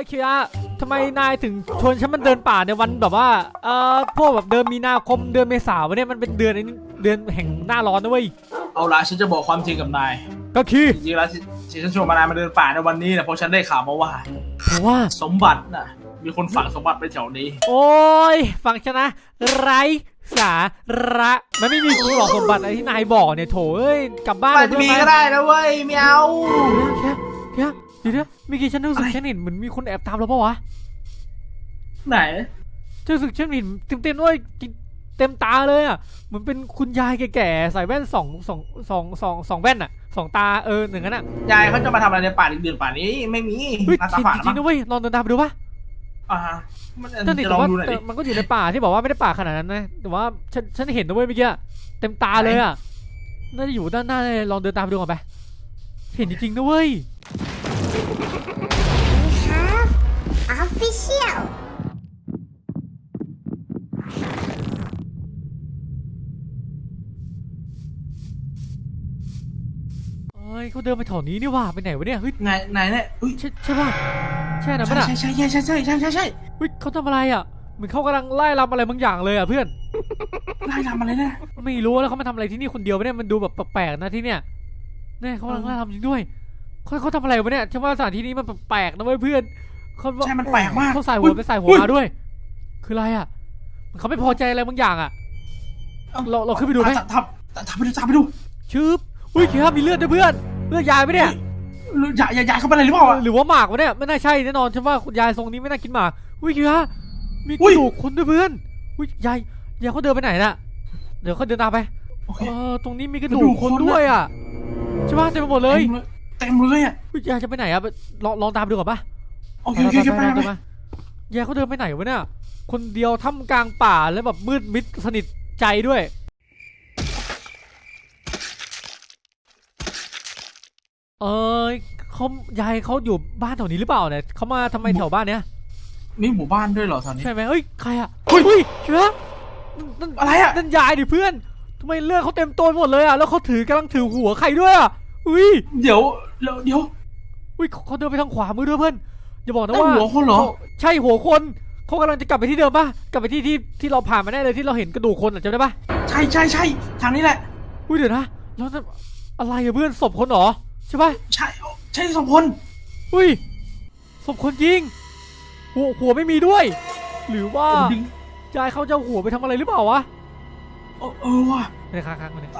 ยเคียร์ทำไมนายถึงชวนฉันมันเดินป่าในวันแบบว่า เอ่อ พวกแบบเดือนมีนาคมเดือนเมษาวะเนี่ยมันเป็นเดือนไอ้นี่เดือนแห่งหน้าร้อนนะเว้ย เอาละฉันจะบอกความจริงกับนาย ก็คือจริงๆแล้วที่ที่ฉันชวนมานายมาเดินป่าในวันนี้นะเพราะฉันได้ข่าวมาว่า เพราะว่า สมบัติน่ะ มีคนฝังสมบัติไปแถวนี้ โอ้ย ฟังฉันนะ ไร้สาระมันไม่มีจริงหรอกสมบัติอะไรที่นายบอกเนี่ยโถเอ้ยกลับบ้านมันเลยมีเพื่อนก็ได้นะเว้ยไม่เอาแค่แค่เดี๋ยวนะเมื่อกี้ฉันรู้สึกอะไรฉันเห็นเหมือนมีคนแอบตามเราปะวะไหนฉันรู้สึกฉันเห็นเต็มเต็มๆด้วยเต็มตาเลยอะเหมือนเป็นคุณยายแก่ๆใส่แว่นสองสองสองสองสองแว่นอะสองตาเออหนึ่งนั้นอะยายเขาจะมาทำอะไรในป่าดึกๆป่านี้ไม่มีเฮ้ยหน้าตาจริงฝาดจริมั้งงนะเว้ยลองเดินตามไปดูปะอ่ามันนั่นดิจะลแต่องว่าดูหน่อยแต่ดิมันก็อยู่ในป่าที่บอกว่าไม่ได้ป่าขนาดนั้นนะแต่ว่าฉันฉันเห็นนะเว้ยเมื่อกี้เต็มตาเลยอะน่าจะอยู่ด้านหน้าเลยลองเดินตามไปดูก่อนไปเห็นจริงๆนะเว้ย We have official. เอ้ ยเขาเดินไปแถวนี้นี่ว่าไปไหนวะเนี่ยเฮ้ยไหนไหนเนี่ยอุ้ยใช่ใช่ป่ะใช่นะใช่ป่ะน่ะใช่ใช่ใช่ใช่ใช่ใช่ใช่ใช่เฮ้ยเขาทำอะไรอะเหมือนเขากำลังไล่รำอะไรบางอย่างเลยอะเพื่อนไล่ทำอะไรเนี่ยไม่รู้แล้วเขามาทำอะไรที่นี่คนเดียววะเนี่ยมันดูแบบแปลกๆนะที่เนี่ยเนี่ยเขากำลังไล่รำจริงด้วยเขาเขาทำอะไรวะเนี่ยฉันว่าสถานที่นี้มันแปลกๆนะเว้ยเพื่อนเขาว่าใช่มันแปลกมากเขาใส่หัอุ๊วยไปใส่หัวอุ๊ยมาด้วย คืออะไรอะเขาไม่พอใจอะไรบางอย่างอะเราเราขึ้นไปดูไหมทำทำทำไปดูทำไปดูชืบอุ้ยเคียมีเลือดด้วยเพื่อนเลือดยายไหมเนี่ยอย่าอย่าอย่าเข้าไปอะไรหรือเปล่าอะหรือว่าหมากวะเนี่ยไม่น่าใช่แน่นอนฉันว่าคุณยายทรงนี้ไม่น่ากินหมากอุ้ยเคียมีกอุ๊ระยดูกคนด้วยเพื่อนอุ้ยยายยายเขาเดินไปไหนน่ะ เดี๋ยวเขาเดินตามไปโอเคเออตรงนี้มีกระดูกระดูกกคนคนด้วยอะใช่ป่ะเต็มไปหมดเลยเต็มเลยอะอุ๊ยยายจะไปไหนอะไปลองลองตามดูก่อนปะโอเคโอเคโอเคไปไปไปมยายเขาเดินไปไหนวะเนี่ยคนเดียวท่ามกลางป่าแล้วแบบมืดมิดสนิทใจด้วย เออเขายายเขาอยู่บ้านแถวนี้หรือเปล่าเนี่ยเขามาทำไมแถวบ้านเนี้ยมีหมู่บ้านด้วยเหรอตอนนี้ ใช่ไหมเฮ้ยใครอะเฮ้ย เฮ้ยเชื้อนั่นอะไรอะนั่นยายดิเพื่อนทำไมเลือดเขาเต็มตัวไปหมดเลยอะแล้วเขาถือกำลังถือหัวใครด้วยอะอุ้ยเดี๋ยวเดี๋ยวเดี๋ยวอุ้ยเขาเขาเดินไปทางขวามือด้วยเพื่อนอย่าบอกนะนั่นว่าหัวคนเหรอขาใช่หัวคนเขากำลังจะกลับไปที่เดิมป่ะกลับไปที่ที่ที่เราผ่านมาได้เลยที่เราเห็นกระดูกคนอะจำได้ป่ะใช่ใช่ใช่ทางนี้แหละอุ้ยเดี๋ยวนะแล้วนั่นอะไรอะเพื่อนศพคนเหรอ ใช่ป่ะใช่ใช่สองคนอุ้ยศพคนจริง หัวหัวไม่มีด้วย หรือว่าดึงยายเขาจะเอาหัวไปทำอะไรหรือเปล่าวะเออเออว่ะไม่ได้ค้างๆมาเนี่ย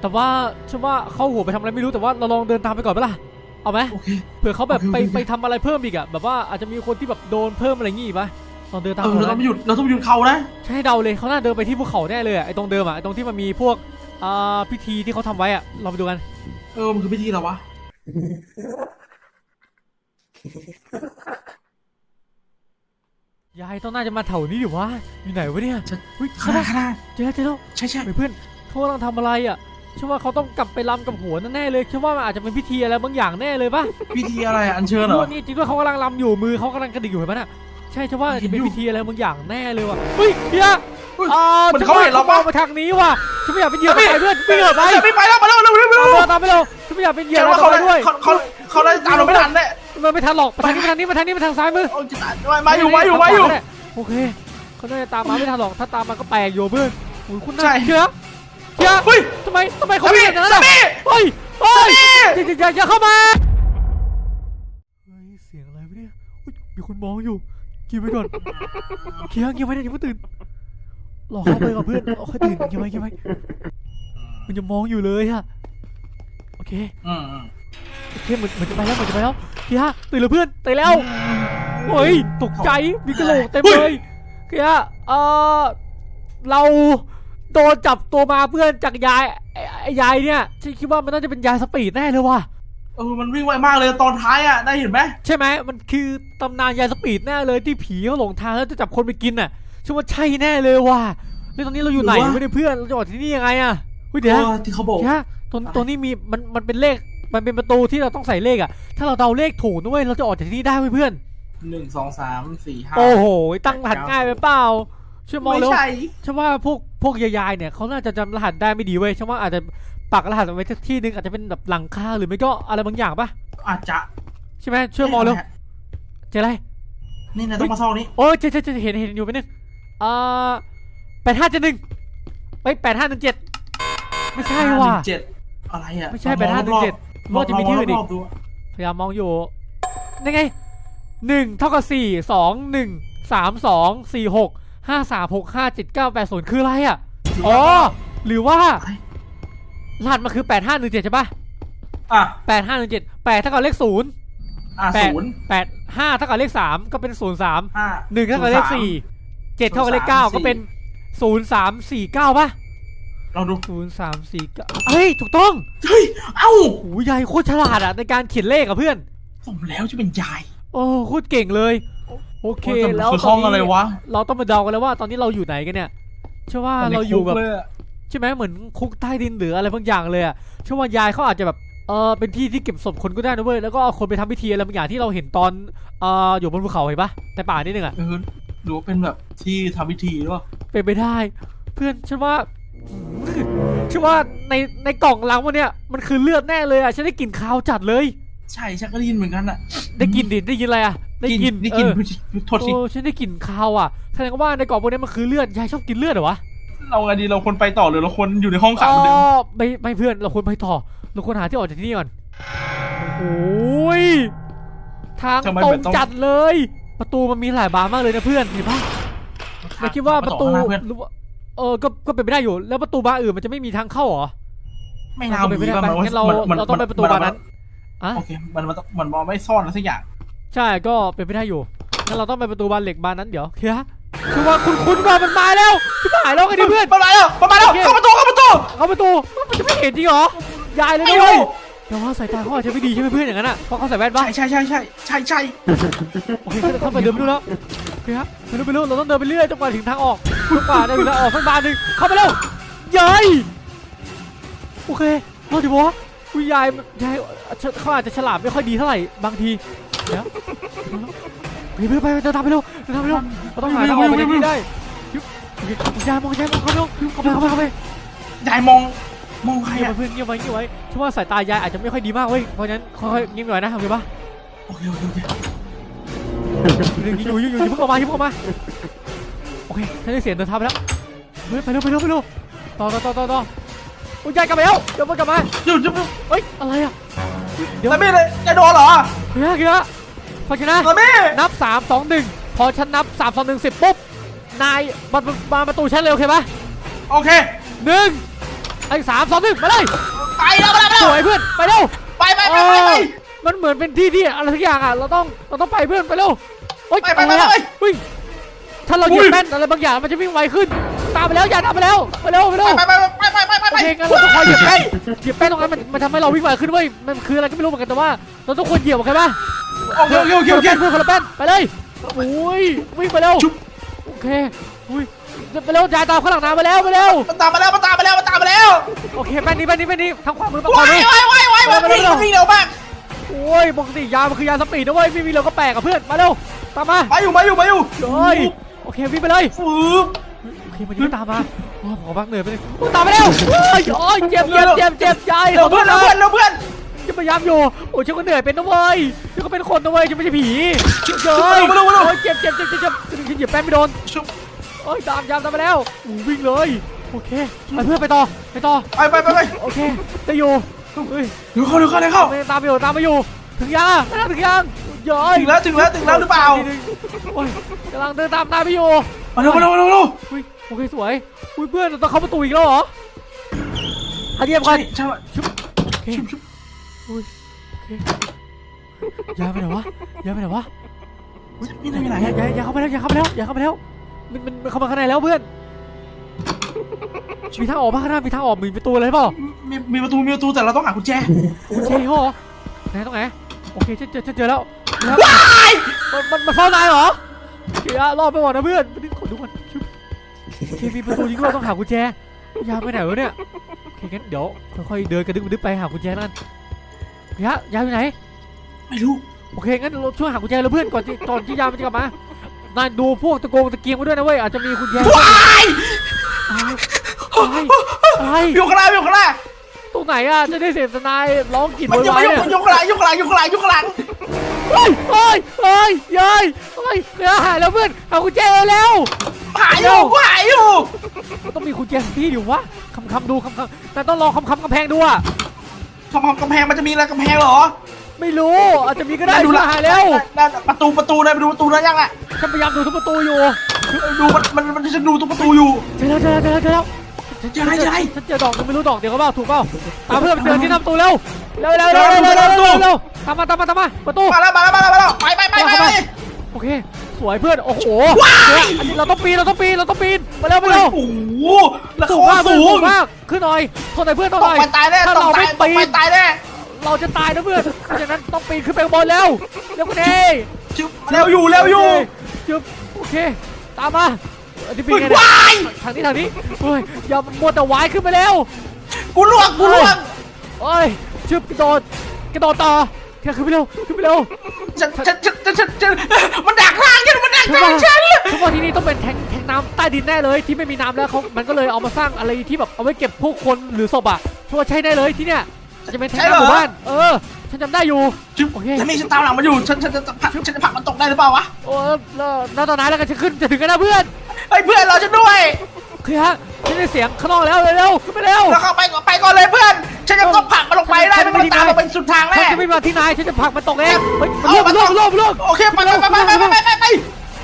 แต่ว่าฉันว่าเข้าหัวไปทำอะไรไม่รู้แต่ว่าเราลองเดินตามไปก่อนปะล่ะเอาไหมโอเค เผื่อเขาแบบโอเคไปโอเค ไปทำอะไรเพิ่มอีกอะแบบว่าอาจจะมีคนที่แบบโดนเพิ่มอะไรงี้อีกปะลองเดินตามเออก่อนเรานะไม่หยุดเราต้องหยุดเขานะใช่เดาเลยเขาน่าเดินไปที่ภูเขาแน่เลยอะไอ้ตรงเดิมอะไอ้ตรงที่มันมีพวกอ่าพิธีที่เขาทำไว้อะเราไปดูกัน เออมันคือพิธีอะไรวะ ยายต้องน่าจะมาแถวนี้ดิวะ อยู่ไหนวะเนี่ยฉันอุ้ยข้างหน้าข้างหน้าข้างหน้าเจอแล้วเจอแล้วใช่ใช่เฮ้ยเพื่อนเขากำลังทำอะไรอะฉันว่าเขาต้องกลับไปรำกับหัวแน่ๆเลยฉันว่ามันอาจจะเป็นพิธีอะไรบางอย่างแน่เลยปะพิธีอะไรอะอัญเชิญเหรด้อวยนี่จริงด้วยเขากำลังรำอยู่มือเขากำลังกระดิกอยู่เห็นไหมน่ะใช่ฉันว่าเห็จะนเป็นอยู่พิธีอะไรบางอย่างแน่เลยว่ะเฮ้ยเฮีย เฮ้ยอ่าเหมือนเขาเห็นเราปปะมาทางนี้ว่ะฉันไม่อยากเป็นเหยื่อกับใครเพื่อนไม่เหยื่อไปไม่ไปแล้วมาแล้วมาแล้วมาแล้วมาตามแล้วมาตามไปเร็วฉันไม่อยากเป็นเหยื่อแกกับว่าใคเขารด้วยเขาเขาเขาได้ตามเราไม่ทันแน่มันไม่ทันหรอกมาทางนี้มาทางนี้มาทางนี้มาทางซ้ายมือโอ้ยจะตายมาอยู่มาอยู่มาอยู่ โอเคเขาน่าจะตามมาไม่ทันหรอกถ้าตามมาก็แปลกอยู่เพื่อนโอ้ยคุณน่าใช่ เชื่อเชื่อเฮ้ยทำไมทำไมเขาสามีเป็นอย่างนั้นสาอะมีเฮ้ยเฮ้ยสามีอย่าอย่าอย่าเข้ามาเฮ้ยเสียงอะไรวะเนี่ยอุ๊ยมีคนมองอยู่กินไว้ก่อนเคียงกินไว้เนี่ยอย่าเพิ่งตื่น รอเข้าไปก่อนเพื่อนรอค่อยตื่นกินไว้กินไว้มันยังมองอยู่เลยอะโอเคอืมอืมโอเคเหมือนเหมือนจะไปแล้วเหมือนจะไปแล้วเคียตื่นแล้วเพื่อนตื่นแล้วเฮ้ยตกใจมีกระโหลกเต็มเลยเคียเออเราโดนจับตัวมาเพื่อนจากยายไอ้ไอ้ยายเนี่ยฉันคิดว่ามันน่าจะเป็นยายสปีดแน่เลยว่ะเออมันวิ่งไวมากเลยตอนท้ายอะได้เห็นไหมใช่ไหมมันคือตำนานยายสปีดแน่เลยที่ผีเขาหลงทางแล้วจะจับคนไปกินน่ะ ฉันว่าใช่แน่เลยว่ะแล้วตอนนี้เราอยู่ไหนไม่ได้เพื่อนเราจะออกที่นี่ยังไงอะเฮ้ยเอเดี๋ยวอที่เขาบอก เดี๋ยวตรงตรงนี้มีมันมันเป็นเลขมันเป็นประตูที่เราต้องใส่เลขอะถ้าเราเดาเลขถูกนะเว้ยเราจะออกจากที่นี่ได้เว้ยเพื่อน หนึ่งสองสามสี่ห้า โอ้โหตั้งรหัสง่ายไปเปล่าช่วยมองไม่เร็ว ใช่ ฉันว่าพวกพวกยายๆเนี่ยเขาน่าจะจำรหัสได้ไม่ดีเว้ยฉันว่าอาจจะปักรหัสเอาไว้สักที่หนึงอาจจะเป็นแบบหลังคาหรือไม่ก็อะไรบางอย่างปะอาจจะใช่ไหมช่วยมองเร็วเจออะไร นี่นะต้องมาซอกนี้ โอ้ยเจ๊เจ๊เจ๊เห็นเห็นอยู่ไปบนึง อ่าแปดห้าเจ็ดหนึ่งไปแปดห้าหนึ่งเจ็ดไม่ใช่ว่ะเจ็ดอะไรอะไม่ใช่แปดห้าหนึ่งเจ็ดรอบว่าจะมีที่อื่นอีกรอบๆดูพยายามมองอยู่นี่ไงหนึ่งเท่ากับสี่สองหนึ่งสามสองสี่หกห้าสามหกห้าเจ็ดเก้าแปดศูนย์คืออะไรอะ อ๋อ หรือว่ารหัสมันคือแปดห้าหนึ่งเจ็ดใช่ปะอะแปดห้าหนึ่งเจ็ดแปดเท่ากับเลขศูนย์อะแปดศูนย์แปดห้าเท่ากับเลขสามก็เป็นศูนย์สามห้าหนึ่งเท่ากับเลขสี่ เจ็ดเท่ากับเลขเก้าก็เป็นศูนย์สามสี่เก้าปะเราดูศูนย์สามสี่เก้าเฮ้ย ถูกต้อง เฮ้ย เอ้าโอ้ยยายโคตรฉลาดอะในการเขียนเลขอะเพื่อนสมแล้วจะเป็นยาย โอ้โคตรเก่งเลย โอเคโอ้ยแล้วคือตห้ออนงอะไรนี้วะเราต้องมาเดากันแล้วว่า ตอนนี้เราอยู่ไหนกันเนี่ยเชื่อว่าเราอยู่แบบในคุกละใช่ไหมเหมือนคุกใต้ดินหรืออะไรบางอย่างเลยอะเชื่อว่ายายเขาอาจจะแบบเออเป็นที่ที่เก็บศพคนก็ได้นะเว้ยแล้วก็เอาคนไปทำพิธีอะไรบางอย่างที่เราเห็นตอนเอออยู่บนภูเขาเห็นปะในป่านิดนึงอะเออ หรือว่าเป็นแบบที่ทำพิธีหรือเปล่าเป็นไปได้ เพื่อนฉันว่าอืมฉันว่าในในกล่องล้างวันเนี้ยมันคือเลือดแน่เลยอะฉันได้กลิ่นคาวจัดเลย ใช่ฉันก็ได้ยินเหมือนกันอะได้กลิ่นดิได้ยินอะไรอะได้กลิ่นได้กลินเออโทษทีโอ้ฉันได้กลิ่นคาวอะแสดงว่าในกล่องพวกนี้มันคือเลือดยายชอบกินเลือดเหรอวะเราไงดีเราควรไปต่อหรือเราควรอยู่ในห้องขังเหมือนเดิมอ๋อไม่ไม่เพื่อนเราควรไปต่อเราควรหาที่ออกจากที่นี่ก่อนโอ้ยทางทำไมตรเหมืงอนต้องจัดเลย ประตูมันมีหลายบานมากเลยนะเพื่อนเห็นปะเราคิดว่าประตูข้งหน้าเพื่อนหรือว่าเออก็ก็เป็นไปได้อยู่ แล้วประตูบานอื่นมันจะไม่มีทางเข้าเหรอไม่น่าก็เป็นไปมีได้ป่ะไปมันงั้นเรามันเราต้องไปประตูบานนั้นอะโอเคมันมันมันมองไม่ซ่อนอะไรสักอย่างใช่ก็เป็นไปได้อยู่งั้นเราต้องไปประตูบานเหล็กบานนั้นเดี๋ยวเคลียร์คือว่าคุณคุณว่ามันมาแล้วชิบหายแล้วไงดิเพื่อนมันมาแล้วมันมาแล้วโอเคเข้าประตูเข้าประตูเข้าประตูมันจะไม่เห็นจริงเหรอยายเลยไม่นะรู้เว้ย แต่ว่าสายตาเขาอาจจะไม่ดีใช่ไหมเพื่อนอย่างนั้นอะเพราะเขาใส่แว่นปะใช่ใช่ใช่ใช่ใช่ใช่โอเคเข้าไปเดินไปดูแล้วโอเคครับไปดูไปดูเราต้องเดินไปเรื่อยจนกว่าถึงทางออกจนกว่าจะถึงทางออกสักบานหนึ่งเข้าไปเร็วยายโอเครอดดิวะอุ้ยยายยายเขาอาจจะฉลาดไม่ค่อยดีเท่าไหร่บางทีเดี๋ยวไปไปไปเดินตามไปเร็วเดินตามไปเร็วเราต้องหาทางออกไปจากที่นี่ได้โอเคยายมองยายมองเข้าไปเร็วเข้าไปเข้าไปเข้าไปยายมอง มองใครเงียบอะไว้เพื่อนเงียบไว้เงียบไว้ฉันว่าสายตายายอาจจะไม่ค่อยดีมากเว้ยเพราะฉะนั้นค่อยๆเงียบหน่อยนะโอเคปะโอเคโอเคโอเคยังอยู่ยังอยู่อย่าเพิ่งออกมาอย่าเพิ่งออกมาโอเคฉันได้เสียงเดินทางไปแล้วเฮ้ยไปเร็วไปเร็วไปเร็วต่อต่อต่อต่อต่อโอ้ยยายกลับมาแล้วเดี๋ยวมันกลับมาหยุดหยุดหยุดเฮ้ยอะไรอะเดี๋ยวแล้วไม่เลยจะโดนเหรอเฮียเฮียฟังฉันนะแล้วไม่นับสามสองหนึ่งพอฉันนับสามสองหนึ่งสิบปุ๊บ นายมามาประตูฉันเลยโอเคปะโอเคหนึ่ง ไอ้สามสองหนึ่งมาเลยไปแล้วไปแล้วไปสแล้ววยเพื่อนไปเร็วไปไปไปไปไปเออมันเหมือนเป็นที่ที่อะไรทุกอย่างอะเราต้องเราต้องไปเพื่อนไปเร็วโอ๊ยไปไปอะไรอะไปไปเฮ้ยถ้าเราเหยียอุ้บยแป้นอะไรบางอย่างมันจะวิ่งไวขึ้น ตามไปแล้วอย่าตามไปแล้วไปเร็วไปเร็วไปไปไปไปไปไปโอเคงั้นเราต้องคอยเหยียบแป้นเหยียบแป้นตรงนั้นมันมันทำให้เราวิ่งไวขึ้นเว้ยมันคืออะไรก็ไม่รู้เหมือนกันแต่ว่า เราต้องควรเหยียบโอเคปะโอเคโอเคโอเคโอเคเพื่อนคนละแป้นไปเลยโอ้ยวิ่งไปเร็วชุบโอเคอุ้ย ไปเร็วจ่ายตามข้างหลังน้ำไปแล้วไปเร็วมันตามมาแล้วมันตามมาแล้วมันตามมาแล้วโอเคแป้นนี้แป้นนี้แป้นนี้ทางขวามือทางขว้าวายมือว้ายว้ายว้ายมันวิ่งมันวิ่งเร็วมากโอ้ยปกติยามันคือยาสปีดนะเว้ยไม่มีเรือก็แปลกกับเพื่อนมาเร็วตามมามาอยู่มาอยู่มาอยู่เฮ้ยโอเควิ่งไปเลยฟืบโอเคมันยังไม่ตามมาโอ้ขอพักเหนื่อยไปเลยโอ้ตามไปแล้วโอ้ยโอ้ยเจ็บเจ็บเจ็บเจ็บใจเร็วเพื่อนเร็วเพื่อนเร็วเพื่อนจะพยายามอยู่โอ้ยฉันก็เหนื่อยเป็นนะเว้ยฉันก็เป็นคนนะเว้ยฉันไม่ใช่ผีเฮ้ยมาเร็วมาเร็วโอ้ยเจ็บเจ็บเจ็บเจ็บเจ็บฉันเหยียบแป้นไม่โดนชุบ โอ้ยตามยามตามไปแล้วโอ้วิ่งเลย โอเคไปเพื่อนไปต่อไปต่อ ไปไปไปไปโอเคจะอยู่เฮ้ยเดี๋ยวเข้าเดี๋ยวเข้าเดี๋ยวเข้า ตามไปอยู่ตามไปอยู่ ถึงยังอะถึงยังเย้ยถึงแล้วถึงแล้วถึงแล้วหรือเปล่า โอ้ยกำลังเดินตามตามไปอยู่มาเร็วมาเร็วมาเร็วมาเร็วอุ้ยโอเคสวยอุ้ยเพื่อนเราต้องเข้าประตูอีกแล้วเหรออันเดียบก่อใช่นใช่โอเคชุบชุบอุ้ยโอเคยายไปไหนวะยายไปไหนวะนี่ไหนไหนยายยายยายเข้าไปแล้วยายเข้าไปแล้วยายเข้าไปแล้ว มันมันมันเข้ามาข้างในแล้วเพื่อนมีทางออกปะข้างหน้ามีทางออกมีประตูอะไรเปล่ามีมีประตูมีประตูแต่เราต้องหากุญแจโอเคเหรอไหนตรงไหนโอเคฉันเจอฉันเจอแล้วแล้วมันมันมันเฝ้านายเหรอโอเคอะรอดไปก่อนนะเพื่อนไปขอดูก่อนชุบโอเคมีประตูยิงเราต้องหากุญแจยายไปไหนวะเนี่ยโอเคงั้นเดี๋ยวค่อยๆเดินกระดึ๊บกระดึ๊บไปหากุญแจนั่นยะยายอยู่ไหนไม่รู้โอเคงั้นเราช่วยหากุญแจเราเพื่อนก่อนที่ก่อนที่ยามมันจะกลับมา นายดูพวกตะโกงตะเกียงมาด้วยนะเว้ยอาจจะมีกุญแจว้ายอะไรอะไรอะไรอยู่ข้างหน้าอยู่ข้างหน้าตรงไหนอะจะได้เสียงนายร้องกลิ่นมันโวอยู่ยวายมันอยู่เนี่ยมันอยู่ข้างหลังอยู่ข้างหลังอยู่ข้างหลังอยู่ข้างหลังเฮ้ยเฮ้ยเฮ้ยยายโอ้เฮ้ยเฮ้ยหายแล้วเพื่อนหากุญแจแล้วหายอยู่กูหายอยู่มันต้องมีกุญแจที่อยู่วะคำคำดูคำคำแต่ต้องลองคำคำกำแพงดูอะทำกำแพงมันจะมีอะไรกำแพงเหรอ ไม่รู้อาจจะมีก็ได้ดูละหายแล้วประตูประตูนายไปดูประตูนล้ยังล่ะฉันพยายามดูทุกประตูอยู่ดูมันมันฉันดูทุกประตูอยู่เจอแล้วเจอแล้วเจอแล้วเจออไรเจออไรฉันเจอดอกไม่รู้ดอกเดี๋ยวเขาเปล่าถูกเปล่าตามเพื่อนไปเจอที่หน้าประตูเร็วเร็วเร็วเร็วเร็วเร็วเร็วตามมาตามมาตามมาประตูมาแล้วมาแล้วมาแล้วมาแวไปไปไปไปโอเคสวยเพื่อนโอ้โหเราต้องปีนเราต้องปีนเราต้องปีนมาเร็วมาเร็วสูงมากสูงมากขึ้นหน่อยทนน่ยเพื่อนทนหน่อยถ้าเราไม่ปีนตายแน่ เราจะตายนะเพื่อนเพราะฉะนั้นต้องปีนขึ้นไปข้างบนแล้วเร็วกันเองชึบเร็วอยู่เร็วอยู่จุ๊บโอเค ตามมาอันนี้ปีนอุ๊ยไงเนี่ว้ายทางนี้ทางนี้เฮ้ยอย่ามัวแต่วายขึ้นไปแล้วกูล่วงกูล่วงเอ้ยชึบกระโดดกระโดดต่อแค่ขึ้นไปเร็วขึ้นไปเร็วฉันฉันฉันฉันฉันฉันมันดักทางฉันมันดักฉันทาว่างฉันฉันว่าที่นี่ต้องเป็นแทงแทงน้ำใต้ดินแน่เลยที่ไม่มีน้ำแล้วเขามันก็เลยเอามาสร้างอะไรที่แบบเอาไว้เก็บพวกคนหรือศพอะฉันว่าใช่ได้เลยที่เนี่ย จะเป็นแทงน้ำหมู่บ้าน เออ ฉันจำได้อยู่ชึบโอเคฉันมีฉันตามหลังมาอยู่ฉันฉันจะผลักฉันจะผลักมันตกได้หรือเปล่าวะโอ้แล้วแล้วตอนนั้นแล้วกันจะขึ้นจะถึงกันนะเพื่อนเฮ้ยเพื่อนเราจะด้วยโอเคฮะฉันได้เสียงข้างนอกแล้วเร็วๆขึ้นไปเร็วเราเข้าไปก่อนไปก่อนเลยเพื่อน ฉันจะต้องผลักมันลงไปได้ไม่งั้นมันตามเราไปสุดทางฉัแน่ นจะไม่มาที่นายฉันจะผลักมันตกเองเฮ้ยมันเอาล่วงมัมันนล่วตงกมันล่วงมันล่วงโอเคไปไปไปไปไปไปไปไป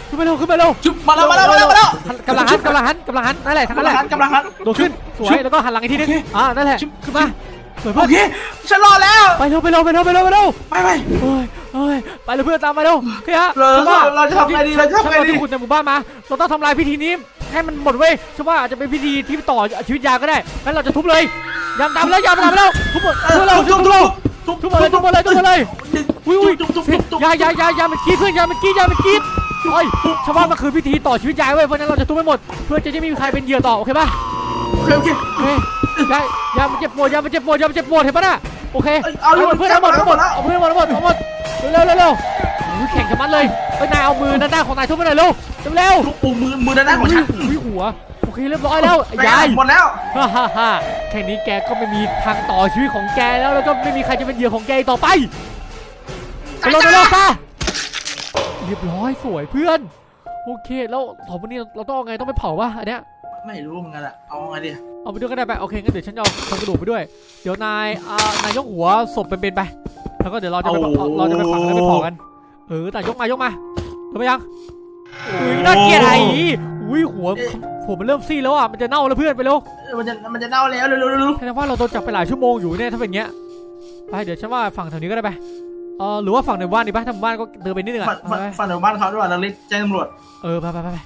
ขึ้นไปเร็วขึ้นไปเร็วชึบมาแล้วมาแล้วมาแล้วมาแล้วกำลังหันกำลังหันกำลังหันนั่นแหละทางนั้นแหละกำลังหัน โดดขึ้นสวยแล้วก็หันหลังอีกทีนึงโอเค อ่านั่นแหละชิบขึ้นมา สวยโอเพื่อนเคฉันรอดแล้วไปเร็วไปเร็วไปเร็วไปเร็วไปเร็วไปไปเฮ้ยเฮ้ยไปเลยเพื่อนตามมาเร็วโอเคฮะเราฉันว่าเราจะทำไงดีเราจะทำไงดี ฉันว่าที่คุณในหมู่บ้านมาเราต้องทำลายพิธีนี้ให้มันหมดเว้ยฉันว่าอาจจะเป็นพิธีที่ต่อชีวิตยาก็ได้งั้นเราจะทุบเลยยามตามแล้วยามตามแล้วทุบหมดทุบเราทุบเรา ทุบหมดเลยทุบหมดเลยทุบหมดเลย อุ้ยอุ้ยทุบทุบเฮ้ยทุบอยาอยาอยาอยามันกรีดเพื่อนอยามันกรีดอยามันกรีดเฮ้ยชาวบ้านมันคือพิธีต่อชีวิตยายเว้ยเพราะฉะนั้นเราจะทุบไม่หมด เพื่อจะไม่มีใครเป็นเหยื่อต่อโอเคป่ะ โอเคโอเคโอเคยายยามันเจ็บปวดยามันเจ็บปวดยามันเจ็บปวดเห็นป่ะน่ะโอเคเอ้ยเอาอยู่เพื่อนทั้งหมดทั้งหมดเอาเอาเพื่อนหมดทั้งหมดทั้งหมดเร็วเร็วเร็วอุ้ยแข่งกันมันเลยเฮ้ยนายเอามือด้านหน้าของนายทุบไปหน่อยเร็วเร็วเร็วทุบปูมือมือด้านหน้าของฉันอุ้ยหัวโอเคเรียบร้อยแล้วไอ้ยายหมดแล้วฮ่าฮ่าฮ่าแค่นี้แกก็ไม่มีทางต่อชีวิตของแกแล้วแล้วก็ไม่มีใครจะเป็นเหยื่อของแกอีกต่อไปไปเร็วไปเร็วซะเรียบร้อยสวยเพื่อน โอเคแล้วสองคนนี้เราต้องเอาไงต้องไปเผาวะอันเนี้ย ไม่รู้เหมือนกันอะเอาไงดีเอาไปด้วยก็ได้ไปโอเคงั้นเดี๋ยวฉันจะเอาโครงกระดูกไปด้วย เดี๋ยวนายอ่านายยกหัวศพเป็นๆไปแล้วก็เดี๋ยวเราจะไปเอาเราจะไปฝังแล้วไปเผากัน เออแต่ยกมายกมาเดี๋ยวไปยังอุ้ยน่าเกลียดไอ้อุ้ยหัวหัวมันเริ่มซีดแล้วอะมันจะเน่าแล้วเพื่อนไปเร็วมันจะมันจะเน่าแล้วเร็วเร็วเร็วแสดงว่าเราโดนจับไปหลายชั่วโมงอยู่เนี่ยถ้าเป็นอย่างเงี้ยไปเดี๋ยวฉันว่าฝั่งแถวนี้ก็ได้ไปเออหรือว่าฝั่งในบ้านดีป่ะถ้าหมู่บ้านก็เดินไปนิดนึงฝั่อะงฝั่งไปฝั่งในบ้านเขาด้วยเราเรียกแจ้งตำรวจเออไปไปไปไป